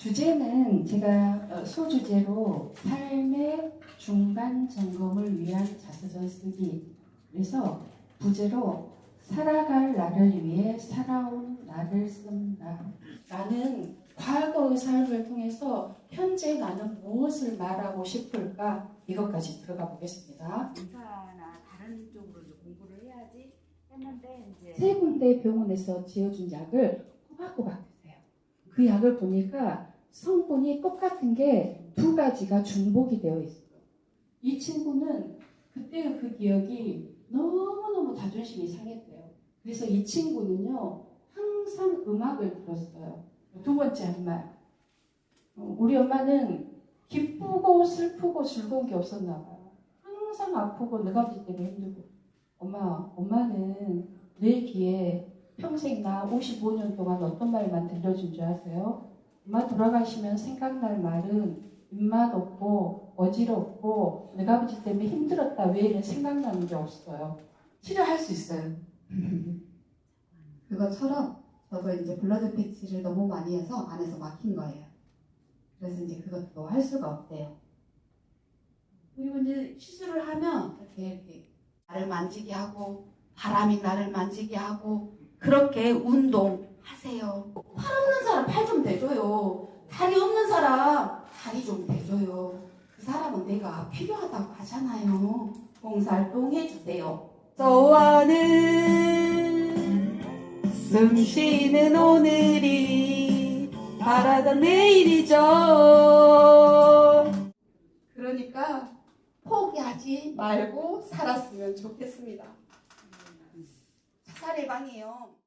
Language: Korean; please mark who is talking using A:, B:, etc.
A: 주제는 제가 어, 소주제로 삶의 중간 점검을 위한 자서전 쓰기. 그래서 부제로 살아갈 나를 위해 살아온 나를 쓴다. 나는 과거의 삶을 통해서 현재 나는 무엇을 말하고 싶을까? 이것까지 들어가 보겠습니다.
B: 의사나 다른 쪽으로 공부를 해야지 했는데 이제
A: 세 군데 병원에서 지어준 약을 꼬박꼬박. 그 약을 보니까 성분이 똑같은 게 두 가지가 중복이 되어 있어요. 이 친구는 그때의 그 기억이 너무너무 자존심이 상했대요. 그래서 이 친구는요, 항상 음악을 들었어요. 두 번째 한 말. 어, 우리 엄마는 기쁘고 슬프고 즐거운 게 없었나 봐요. 항상 아프고 내 아버지 때문에 힘들고. 엄마, 엄마는 내 귀에 평생 나 55년 동안 어떤 말만 들려준 줄 아세요? 엄마 돌아가시면 생각날 말은 입맛 없고 어지럽고 내가 아버지 때문에 힘들었다 외에는 생각나는 게 없어요. 치료할 수 있어요.
C: 그것처럼 저도 이제 블러드 패치를 너무 많이 해서 안에서 막힌 거예요. 그래서 이제 그것도 할 수가 없대요. 그리고 이제 시술을 하면 이렇게 이렇게 나를 만지게 하고 바람이 나를 만지게 하고 그렇게 운동하세요. 팔 없는 사람 팔 좀 대줘요. 다리 없는 사람 다리 좀 대줘요. 그 사람은 내가 필요하다고 하잖아요. 봉사활동 해주세요. 저와는 숨 쉬는 오늘이 바라던 내일이죠. 그러니까 포기하지 말고 살았으면 좋겠습니다. 자살 예방이에요.